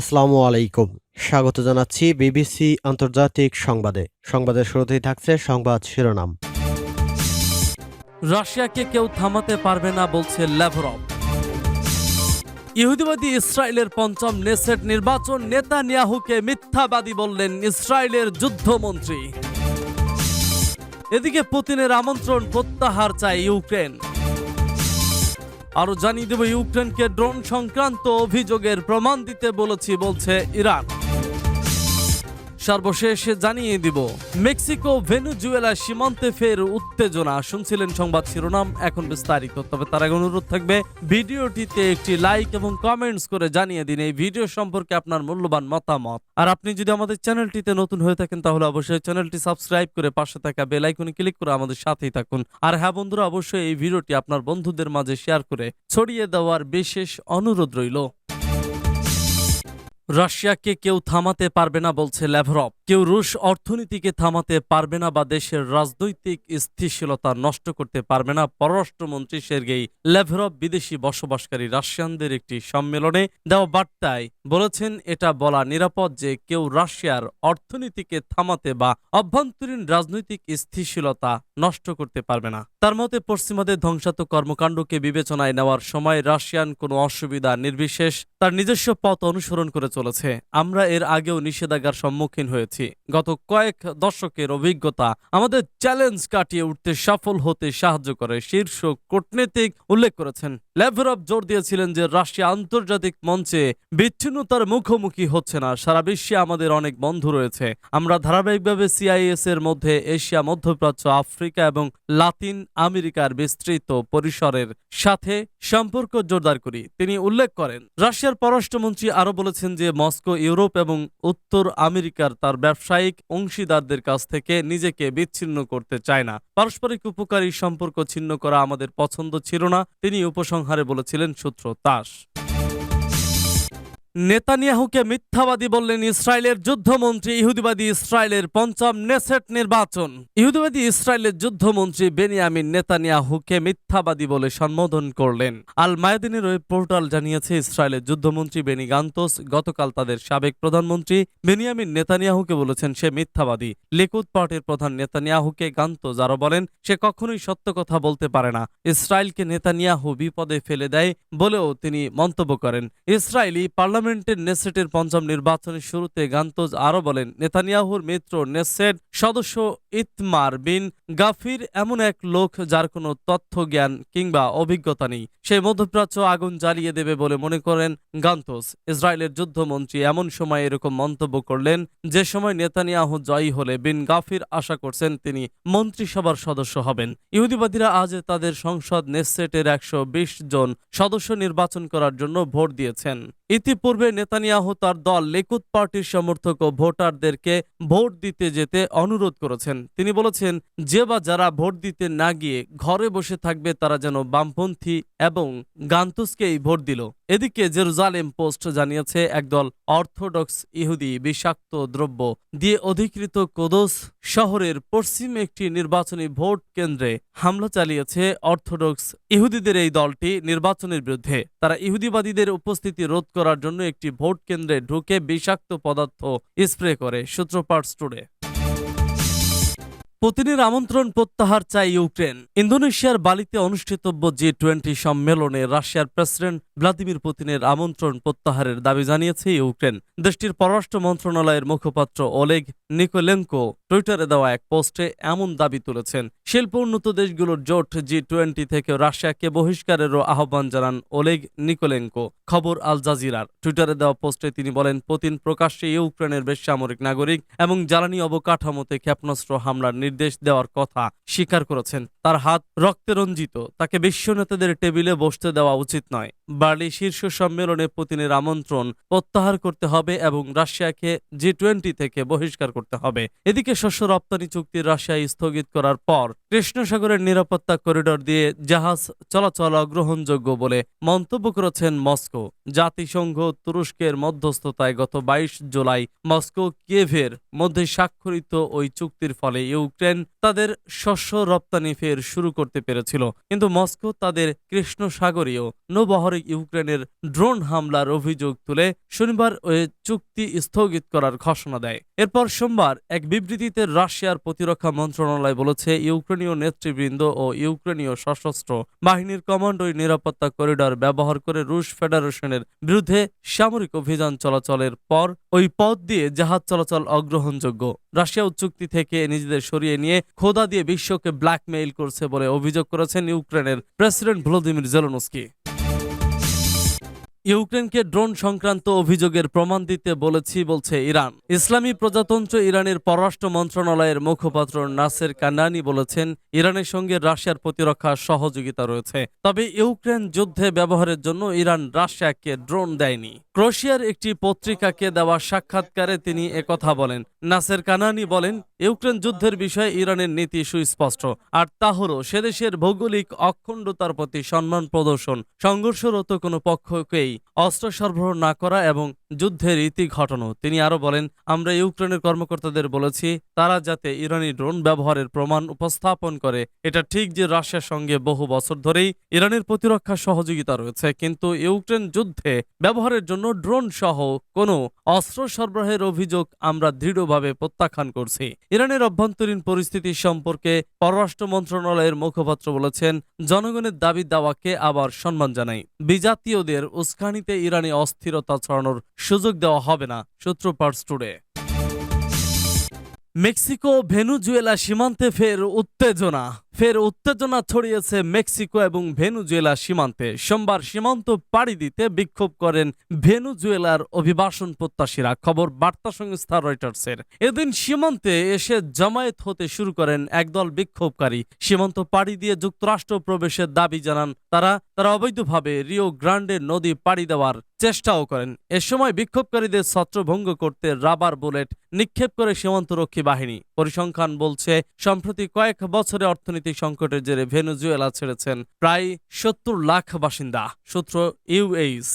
আসসালামু আলাইকুম। স্বাগত জানাচ্ছি বিবিসি আন্তর্জাতিক সংবাদে। সংবাদের শুরুতেই থাকছে সংবাদ শিরোনাম। রাশিয়াকে কেউ থামাতে পারবে না বলছে ল্যাভরভ। ইহুদিবাদী ইসরায়েলের পঞ্চম নেসেট নির্বাচন, নেতানিয়াহুকে মিথ্যাবাদী বললেন ইসরায়েলের যুদ্ধমন্ত্রী। এদিকে পুতিনের আমন্ত্রণ প্রত্যাহার চায় ইউক্রেন। আরও জানিয়ে দেবে ইউক্রেনকে ড্রোন সংক্রান্ত অভিযোগের প্রমাণ দিতে বলেছি বলছে ইরান। সর্বশেষ জানিয়ে দিব। মেক্সিকো ভেনুজুয়েলা সীমান্তে ফের উত্তেজনা। শুনছিলেন সংবাদ শিরোনাম, এখন বিস্তারিত। তবে তার আগে অনুরোধ থাকবে, ভিডিওটিতে একটি লাইক এবং কমেন্টস করে জানিয়ে দিন। এই ভিডিও সম্পর্কে আপনার মূল্যবান মতামত। আর আপনি যদি আমাদের চ্যানেলটিতে নতুন হয়ে থাকেন, তাহলে অবশ্যই চ্যানেলটি সাবস্ক্রাইব করে পাশে থাকা বেল আইকনে ক্লিক করে আমাদের সাথেই থাকুন। আর হ্যাঁ বন্ধুরা, অবশ্যই এই ভিডিওটি আপনার বন্ধুদের মাঝে শেয়ার করে ছড়িয়ে দেওয়ার বিশেষ অনুরোধ রইল। রাশিয়াকে কেউ থামাতে পারবে না বলছে ল্যাভরভ কেউ রুশ অর্থনীতিকে থামাতে পারবে না বা দেশের রাজনৈতিক স্থিতিশীলতা নষ্ট করতে পারবে না, পররাষ্ট্রমন্ত্রী সের্গেই ল্যাভরভ বিদেশি বসবাসকারী রাশিয়ানদের একটি সম্মেলনে দেওয়া বার্তায় বলেছেন, এটা বলা নিরাপদ যে কেউ রাশিয়ার অর্থনীতিকে থামাতে বা অভ্যন্তরীণ রাজনৈতিক স্থিতিশীলতা নষ্ট করতে পারবে না। তার মতে পশ্চিমাদের ধ্বংসাত্মক কর্মকাণ্ডকে বিবেচনায় নেওয়ার সময় রাশিয়ান কোনো অসুবিধা নির্বিশেষ তার নিজস্ব পথ অনুসরণ করে চলেছে। আমরা এর আগেও নিষেধাজ্ঞার সম্মুখীন হয়েছি। গত কয়েক দশকের অভিজ্ঞতা আমাদের চ্যালেঞ্জ কাটিয়ে উঠতে সফল হতে সাহায্য করে, শীর্ষ কূটনীতিক উল্লেখ করেছেন। ল্যাভরভ জোর দিয়েছিলেন যে, রাশিয়া আন্তর্জাতিক মঞ্চে বিচ্ছিন্নতার মুখোমুখি হচ্ছে না, সারা বিশ্বে আমাদের অনেক বন্ধু রয়েছে। আমরা ধারাবাহিকভাবে সিআইএস এর মধ্যে এশিয়া, মধ্যপ্রাচ্য, আফ্রিকা এবং লাতিন আমেরিকার বিস্তৃত পরিসরের সাথে সম্পর্ক জোরদার করি, তিনি উল্লেখ করেন। রাশিয়ার পররাষ্ট্রমন্ত্রী আরও বলেছেন যে, মস্কো, ইউরোপ এবং উত্তর আমেরিকার তার ব্যবসায়িক অংশীদারদের কাছ থেকে নিজেকে বিচ্ছিন্ন করতে চায় না। পারস্পরিক উপকারী সম্পর্ক ছিন্ন করা আমাদের পছন্দ ছিল না, তিনি উপসংহারে বলেছিলেন সূত্র তাস। নেতানিয়াহুকে মিথ্যাবাদী বললেন ইসরায়েলের যুদ্ধমন্ত্রী, ইহুদিবাদী ইসরায়েলের পঞ্চম নেসেট নির্বাচন। ইহুদিবাদী ইসরায়েলের যুদ্ধমন্ত্রী বেনিয়ামিন নেতানিয়াহুকে মিথ্যাবাদী বলে সম্বোধন করলেন। আল মায়াদিনের ওই পোর্টাল জানিয়েছে, ইসরায়েলের যুদ্ধমন্ত্রী বেনি গান্তোস গতকাল তাদের সাবেক প্রধানমন্ত্রী বেনিয়ামিন নেতানিয়াহুকে বলেছেন, সে মিথ্যাবাদী। লিকুদ পার্টির প্রধান নেতানিয়াহুকে গান্তোজ আরও বলেন, সে কখনোই সত্য কথা বলতে পারে না। ইসরায়েলকে নেতানিয়াহু বিপদে ফেলে দেয় বলেও তিনি মন্তব্য করেন। ইসরায়েলি পার্লামেন্টের নেসেটের পঞ্চম নির্বাচনের শুরুতে গান্তোজ আরও বলেন, নেতানিয়াহুর মিত্র নেসেট সদস্য ইতমার বিন গাফির এমন এক লোক যার কোনো তথ্য জ্ঞান কিংবা অভিজ্ঞতা নেই। সে মধ্যপ্রাচ্য আগুন জ্বালিয়ে দেবে বলে মনে করেন গান্তোস ইসরায়েলের যুদ্ধমন্ত্রী এমন সময় এরকম মন্তব্য করলেন, যে সময় নেতানিয়াহু জয়ী হলে বিন গাফির আশা করছেন তিনি মন্ত্রিসভার সদস্য হবেন। ইহুদিবাদীরা আজ তাদের সংসদ নেসেটের একশো বিশ জন সদস্য নির্বাচন করার জন্য ভোট দিয়েছেন। ইতিপূর্বে নেতানিয়াহু তার দল লেকুদ পার্টির সমর্থক ও ভোটারদেরকে ভোট দিতে যেতে অনুরোধ করেছেন। তিনি বলেছেন, যে বা যারা ভোট দিতে না গিয়ে ঘরে বসে থাকবে, তারা যেন বামপন্থী এবং গান্তুসকেই ভোট দিল। এদিকে জেরুজালেম পোস্ট জানিয়েছে, একদল অর্থোডক্স ইহুদি বিষাক্ত দ্রব্য দিয়ে অধিকৃত কোদস শহরের পশ্চিম একটি নির্বাচনী ভোট কেন্দ্রে হামলা চালিয়েছে অর্থোডক্স ইহুদিদের এই দলটি নির্বাচনের বিরুদ্ধে। তারা ইহুদিবাদীদের উপস্থিতি রোধ করার জন্য একটি ভোট কেন্দ্রে ঢুকে বিষাক্ত পদার্থ স্প্রে করে সূত্রপাট স্টুডে পুতিনের আমন্ত্রণ প্রত্যাহার চায় ইউক্রেন। ইন্দোনেশিয়ার বালিতে অনুষ্ঠিতব্য জি টোয়েন্টি সম্মেলনে রাশিয়ার প্রেসিডেন্ট ভ্লাদিমির পুতিনের আমন্ত্রণ প্রত্যাহারের দাবি জানিয়েছে ইউক্রেন। দেশটির পররাষ্ট্র মন্ত্রণালয়ের মুখপাত্র ওলেগ নিকোলেঙ্কো টুইটারে দেওয়া এক পোস্টে এমন দাবি তুলেছেন। শিল্প উন্নত দেশগুলোর জোট জি টোয়েন্টি থেকে রাশিয়াকে বহিষ্কারেরও আহ্বান জানান ওলেগ নিকোলেঙ্কো খবর আল জাজিরার। টুইটারে দেওয়া পোস্টে তিনি বলেন, পুতিন প্রকাশ্যে ইউক্রেনের বেসামরিক নাগরিক এবং জ্বালানি অবকাঠামোতে ক্ষেপণাস্ত্র হামলার নির্দেশ দেওয়ার কথা স্বীকার করেছেন। তার হাত রক্তে রঞ্জিত, তাকে বিশ্ব নেতাদের টেবিলে বসতে দেওয়া উচিত নয়। বার্লি শীর্ষ সম্মেলনে পুতিনের আমন্ত্রণ প্রত্যাহার করতে হবে এবং রাশিয়াকে জি টোয়েন্টি থেকে বহিষ্কার করতে হবে। এদিকে শস্য রপ্তানি চুক্তি রাশিয়া স্থগিত করার পর কৃষ্ণসাগরের নিরাপত্তা করিডর দিয়ে জাহাজ চলাচল অগ্রহণযোগ্য বলে মন্তব্য করেছেন মস্কো। জাতিসংঘ তুরস্কের মধ্যস্থতায় গত বাইশ জুলাই মস্কো কিয়েভের মধ্যে স্বাক্ষরিত ওই চুক্তির ফলে ইউক্রেন তাদের শস্য রপ্তানি ফের শুরু করতে পেরেছিল। কিন্তু মস্কো তাদের কৃষ্ণসাগরীয় নৌবহরে ইউক্রেনের ড্রোন হামলার অভিযোগ তুলে শনিবার ওই চুক্তি স্থগিত করার ঘোষণা দেয়। এরপর সোমবার এক বিবৃতিতে রাশিয়ার প্রতিরক্ষা মন্ত্রণালয় বলেছে ইউক্রেনীয় নেতৃবৃন্দ ও ইউক্রেনীয় সশস্ত্র বাহিনীর কমান্ড ওই নিরাপত্তা করিডর ব্যবহার করে রুশ ফেডারেশনের বিরুদ্ধে সামরিক অভিযান চলাচলের পর ওই পথ দিয়ে জাহাজ চলাচল অগ্রহণযোগ্য। রাশিয়া চুক্তি থেকে নিজেদের সরিয়ে নিয়ে খোদা দিয়ে বিশ্বকে ব্ল্যাকমেইল করছে বলে অভিযোগ করেছেন ইউক্রেনের প্রেসিডেন্ট ভ্লোদিমির জেলনস্কি। ইউক্রেনকে ড্রোন সংক্রান্ত অভিযোগের প্রমাণ দিতে বলেছি, বলছে ইরান। ইসলামী প্রজাতন্ত্র ইরানের পররাষ্ট্র মন্ত্রণালয়ের মুখপাত্র নাসের কানানি বলেছেন, ইরানের সঙ্গে রাশিয়ার প্রতিরক্ষা সহযোগিতা রয়েছে। তবে ইউক্রেন যুদ্ধে ব্যবহারের জন্য ইরান রাশিয়াকে ড্রোন দেয়নি। ক্রোশিয়ার একটি পত্রিকাকে দেওয়া সাক্ষাৎকারে তিনি একথা বলেন। নাসের কানানি বলেন ইউক্রেন যুদ্ধের বিষয়ে ইরানের নীতি সুস্পষ্ট। আর তা হল সেদেশের ভৌগোলিক অখণ্ডতার প্রতি সম্মান প্রদর্শন। সংঘর্ষরত কোনো পক্ষকেই অস্ত্র সরবরাহ না করা এবং যুদ্ধের ইতি ঘটানো। তিনি আরও বলেন, আমরা ইউক্রেনের কর্মকর্তাদের বলেছি, তারা যাতে ইরানি ড্রোন ব্যবহারের প্রমাণ উপস্থাপন করে। এটা ঠিক যে রাশিয়ার সঙ্গে বহু বছর ধরেই ইরানের প্রতিরক্ষা সহযোগিতা রয়েছে, কিন্তু ইউক্রেন যুদ্ধে ব্যবহারের জন্য ড্রোন সহ কোনো অস্ত্র সরবরাহের অভিযোগ আমরা দৃঢ়ভাবে প্রত্যাখ্যান করছি। ইরানের অভ্যন্তরীণ পরিস্থিতি সম্পর্কে পররাষ্ট্র মন্ত্রণালয়ের মুখপাত্র বলেছেন, জনগণের দাবি দাওয়াকে আবার সম্মান জানাই। বিজাতীয়দের উস্কানিতে ইরানে অস্থিরতা ছড়ানোর সুযোগ দেওয়া হবে না, সূত্র স্টুডে টুডে মেক্সিকো ভেনুজুয়েলা সীমান্তে ফের উত্তেজনা। ফের উত্তেজনা ছড়িয়েছে মেক্সিকো এবং ভেনুজুয়েলা সীমান্তে। সোমবার সীমান্ত পাড়ি দিতে বিক্ষোভ করেন ভেনুজুয়েলার অভিবাসন প্রত্যাশীরা। খবর বার্তা সংস্থা রয়টার্সের। এদিন সীমান্তে এসে জামায়াত হতে শুরু করেন একদল বিক্ষোভকারী। সীমান্ত পাড়ি দিয়ে যুক্তরাষ্ট্র প্রবেশের দাবি জানান তারা। তারা অবৈধভাবে রিও গ্রান্ডে নদী পাড়ি দেওয়ার চেষ্টাও করেন। এ সময় বিক্ষোভকারীদের ছত্রভঙ্গ করতে রাবার বুলেট নিক্ষেপ করে সীমান্তরক্ষী বাহিনী। পরিসংখ্যান বলছে, সম্প্রতি কয়েক বছরে অর্থনৈতিক সংকটের জেরে ভেনেজুয়েলা ছেড়েছেন প্রায় সত্তর লাখ বাসিন্দা সূত্র ইউএইস